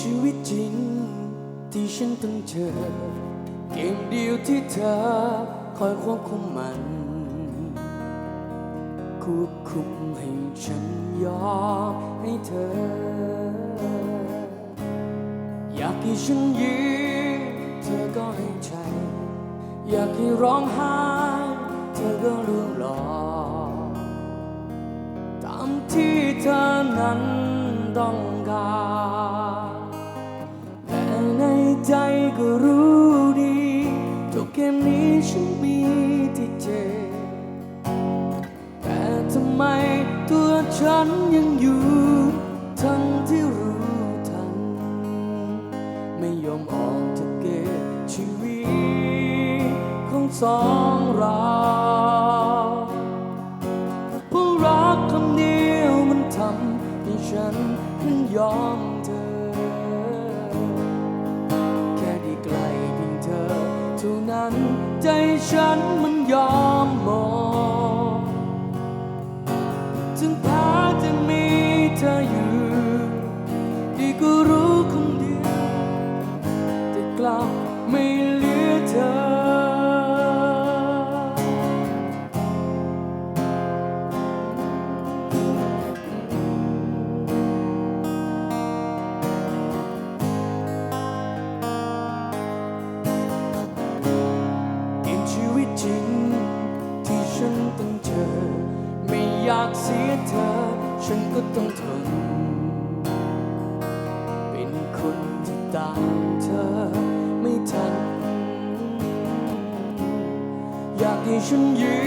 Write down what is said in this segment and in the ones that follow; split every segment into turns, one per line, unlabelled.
ชีวิตจริง ที่ฉันต้องเจอ เกมเดียวที่เธอคอยควบคุมมันควบคุมให้ฉันยอมให้เธอ อยากให้ฉันยิ้มเธอก็ให้ใจ อยากให้ร้องไห้เธอก็ลวงหลอตามที่เธอนั้นต้อง ใจก็รู้ดีทุกเกมนี้ฉันมีที่เจ็บแต่ทำไมตัวฉันยังอยู่ ทั้งที่รู้ทัน ไม่ยอมออกจากเกมชีวิตของสองเรา ใจฉันมันยอมมอง สียเธอ ฉันก็ต้องทน เป็นคนที่ตามเธอไม่ทัน อยากให้ฉันยื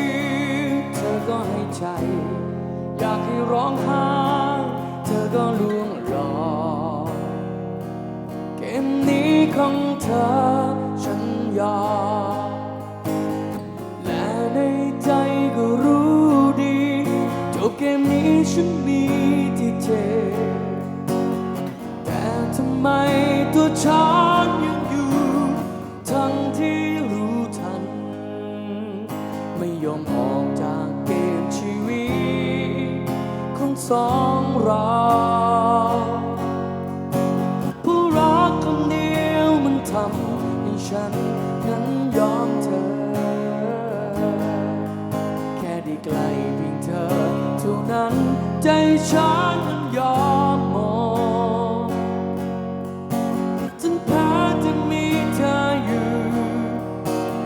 มเธอก็ให้ใจ อยากให้ร้องไห้เธอก็ลวงหลอกเกมนี้ของเธอฉันยอม บเกมนี้ฉันมีที่เจ็บแต่ทำไมตัวฉันยังอยู่ ทั้งที่รู้ทัน ไม่ยอมออกจากเกมชีวิตของสองเราผู้รักคนเดียวมันทำให้ฉันนั้นยอมเธอ แค่ได้ใกล้เพียงเธอ ท่านั้นใจฉันมันยอมหมดถึงแพ้จะมีเธออยู่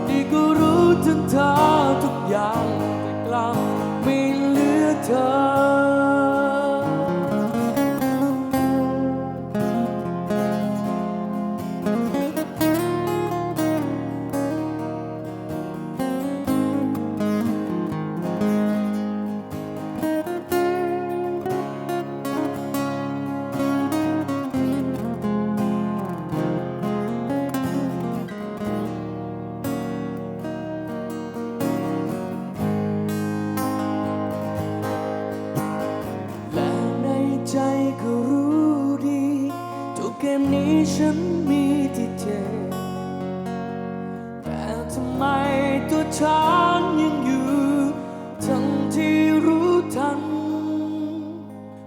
ดีก็รู้ถึงทาง ฉันมีที่เจ็บแต่ทำไมตัวฉันยังอยู่ทั้งที่รู้ทัน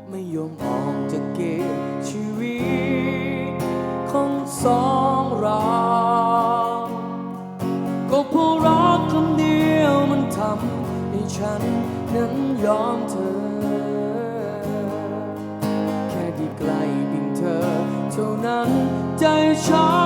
ไม่ยอมออกจากเกมชีวิตของสองเราก็เพราะรักคนเดียวมันทำให้ฉันนั้นยอม ใจ